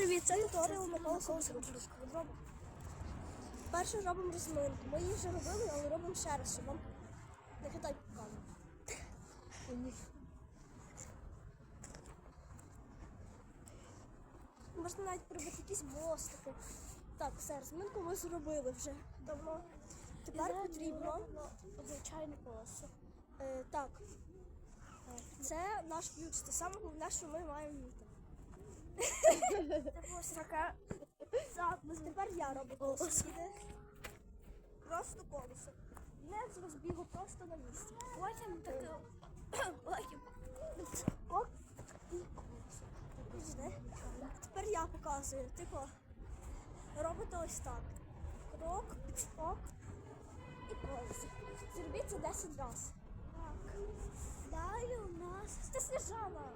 привіт! Це туторіал Микола Солосовича. Зробимо. Перше робимо розминку. Ми її вже робили, але робимо ще раз, щоб вам не хитай камеру. Можна навіть прибити якісь мостики. Так, все, розминку ми зробили вже давно. Тепер потрібно звичайне колесо. Е, так. Це наш ключ. Це саме головне, що ми маємо вміти. Це ось таке. Так, ну, тепер я роблю колесо. Просто колесо. Не з розбігу, просто на місці. Потім таке. Потім. І колесо. Тепер я показую. Типу, робите ось так. Крок, ок і колесо. Зробіть це 10 разів. Так. Далі у нас. Це Сніжана.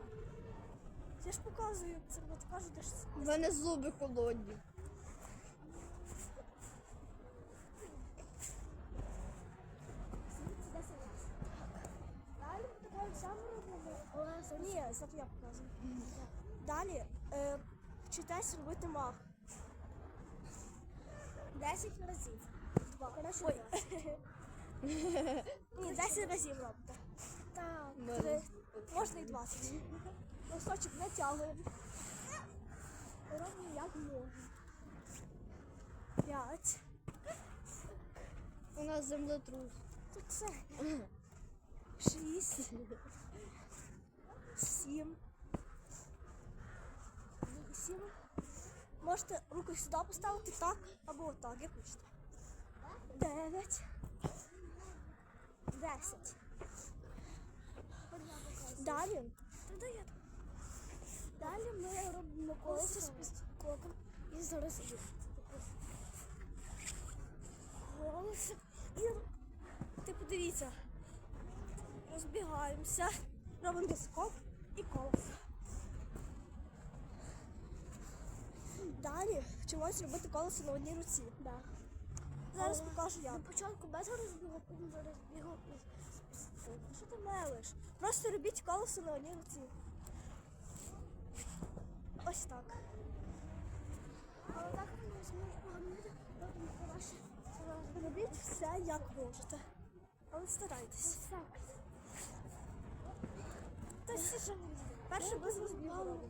Я ж показую, це робити. Кажете, що це. У мене зуби холодні. Звідси 10 разів. Далі ми таке саме робимо. Ні, зато я показую. Далі е, вчитесь робити мах. 10 разів. Два. Ой. Ні, 10 разів робите. Так. Три. Можна і 20. Носочок натягуємо. Робимо як можна. П'ять. У нас землетрус. Тут все. Шість. Сім. Вісім. Можете руку сюди поставити так або отак, як хочете. Дев'ять. Десять. Далі. Далі ми робимо колесо з підскоком. І зараз. І Типу, дивіться. Розбігаємося. Робимо підскок і колесо. Далі вчимось робити колесо на одній руці. Да. Зараз покажу як. На початку без розбігу, потім зараз бігав і Ну, Що ти мелиш? Просто робіть колесо на одній руці. Ось так. Але так. Робіть все як можете. Але старайтесь. Так. Та всі ж перше без розбігу.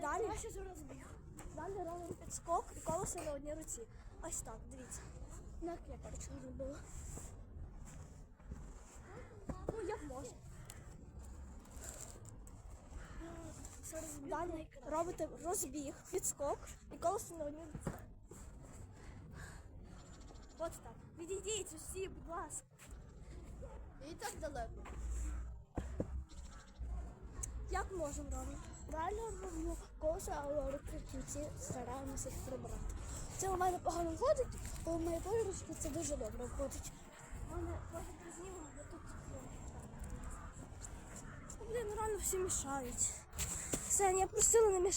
Далі, Краще за розбіг. Далі робимо підскок і колесо на одній руці. Ось так, дивіться. Так я коротше робила. Ну, як можна. Далі робите розбіг, підскок і колесо на одній руці. От так. Відійдіть усі, будь ласка. І так далеко. Як можемо робити? Далі робимо колесо, але руки стараємося їх прибрати. Це у мене погано виходить, бо в моїй подружці це дуже добре виходить. У мене трохи зніму, бо тут. Блін, рано всі мішають. Все, я просила не мішати.